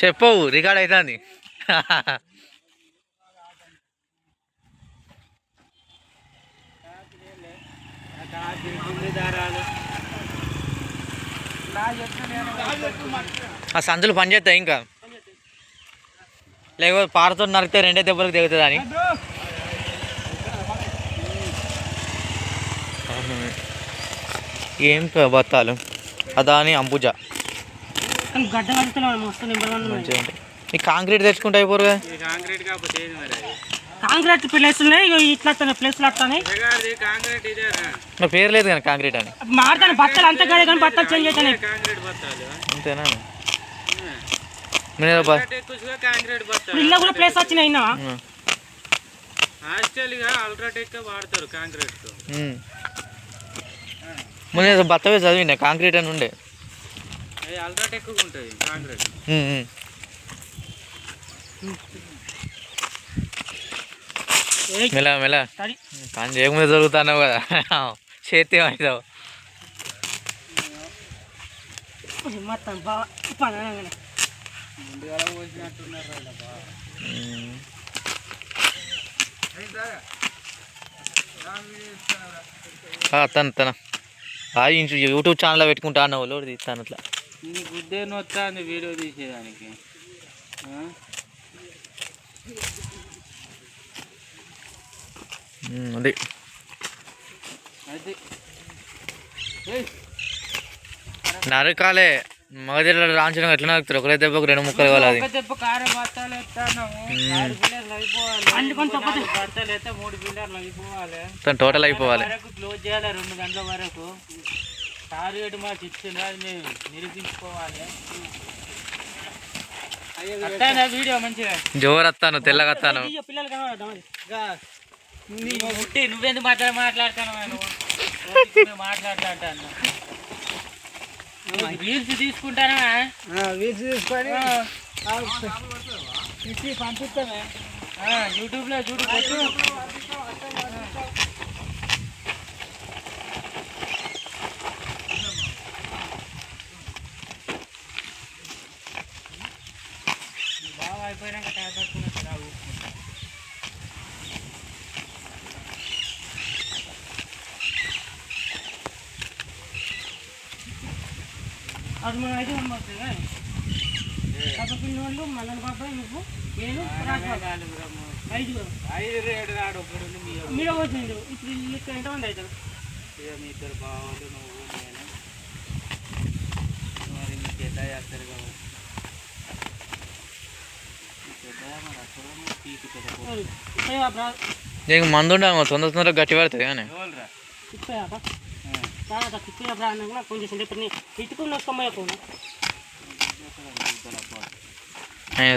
చెప్పవు రికార్డ్ అవుతుంది ఆ సందులు పనిచేస్తాయి ఇంకా. లేకపోతే పారతో నరికితే రెండే దెబ్బలకు దిగుతుంది అని. ఏం బత్తాలు అదాని అంబుజా. గడ్డ కడుతున్నాడు మస్తు నెంబర్ వన్ మంచిగా ఉంటాయి. ఈ కాంక్రీట్ తెచ్చుకుంటే అయిపోరు కదా కాంక్రీట్ కాకపోతే ఏది మరి అది? కాంక్రీట్ ప్లేస్ ఉన్నాయి ఇగో ఇట్లా వస్తున్నాయి ప్లేస్లు వస్తున్నాయి జగారిది కాంక్రీట్ నా పేరు లేదు కానీ కాంక్రీట్ అని. మారుతాను బట్టలు అంతా గడే కానీ బట్టలు చేంజ్ అవుతాయి కాంక్రీట్ బత్తాలు. అంతేనా? నేను బ- ఎక్కువగా కాంక్రీట్ ఇప్పుడు బత్తాలు ఇల్లు కూడా ప్లేస్ వచ్చినాయి అయినా ఉమ్. హాస్టల్గా అల్ట్రాటెక్ వాడతారు కాంక్రీట్తో ఉమ్. ముందు ఏదో బత్తవే చదివినా కాంక్రీట్ అని ఉండే. అల్ట్రాటెక్ ఉంటుంది కాంక్రీట్. మెల్ల తడి. పని చేయకముందే దొరుకుతున్నావు కదా. చేతి అవుతావు మొత్తం బాగా పని అనగానే. ముందుగా పోసినట్టున్నారు వాళ్ళ బాగా తను తన. ఆ ఇంచు యూట్యూబ్ ఛానల్లో పెట్టుకుంటా అన్నావు లోడు తీస్తాను అట్లా. నీకు గుద్దే నొత్తాంది వీడియో తీసేదానికి. అది. అది. నరకాలే. మగదిలో రాంచడం ఎట్లా నరుకుతారు? ఒకరే దెబ్బకు రెండు ముక్కలు కావాలి. దెబ్బ కారం బత్తాలు ఎత్తాను మూడు బిల్లర్లు అయిపోవాలి. టోటల్ అయిపోవాలి. క్లోజ్ చేయాలి రెండు గంటల వరకు. టార్గెట్ మాకు ఇచ్చిండ్రు అది మేము నిరూపించుకోవాలి. అత్తానా వీడియో మంచిగా. జోరు వస్తాను తెల్లగా వస్తాను ఇయ్య పిల్లలు కనబడడం అది. నీ ముట్టి నువ్వెందుకు మాట్లాడ మాట్లాడతాను నువ్వు? మాట్లాడతాను తీసుకుంటానా వీల్స్ తీసుకొని పంపిస్తామే. యూట్యూబ్లో చూడు పెట్టు బాగా అయిపోయినాక ట్యాప్ పట్టుకున్నట్టు రా ఊపుకుంటా. అది మనం అయితే పంపొస్తుంది కాబట్టి వాళ్ళు మల్లన్ బాబాయ్ నువ్వు నేను రాజబాబు నాలుగు ఐదుగురు ఐదు ఏడు నాడు ఒకడు మీరు వచ్చిండు ఇప్పుడు ఇల్లు ఇక్కడ ఎంతమంది అవుతారు ఇక మీ ఇద్దరు బాగుండు నువ్వు నేను మరి మీకు ఎట్లా చేస్తారు కదా పెద్ద మరి అక్కడ పీకుతుంది నీకు మందు ఉండాలి తొందర తొందరగా గట్టి పడుతుంది కానీ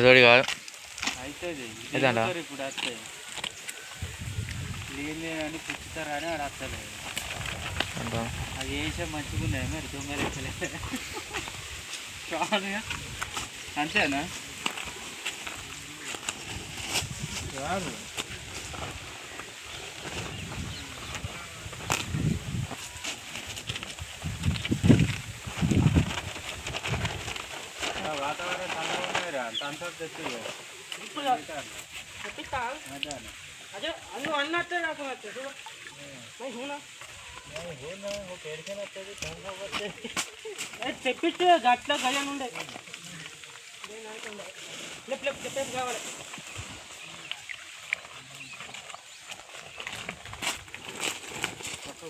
తోడి కాదు. అది వేసే మంచిగా ఉన్నాయి మరి దొంగలు అంతేనా రాదు వాతావరణం చల్లగా ఉన్నాయి అంత అంత తెచ్చు ఇప్పుడు తెప్పిస్తా అదే అన్ను అన్నట్టే నాకు నచ్చదు హూనా తెప్పించు గట్ల గజన్ ఉండే లేపు చెప్పేసి కావాలి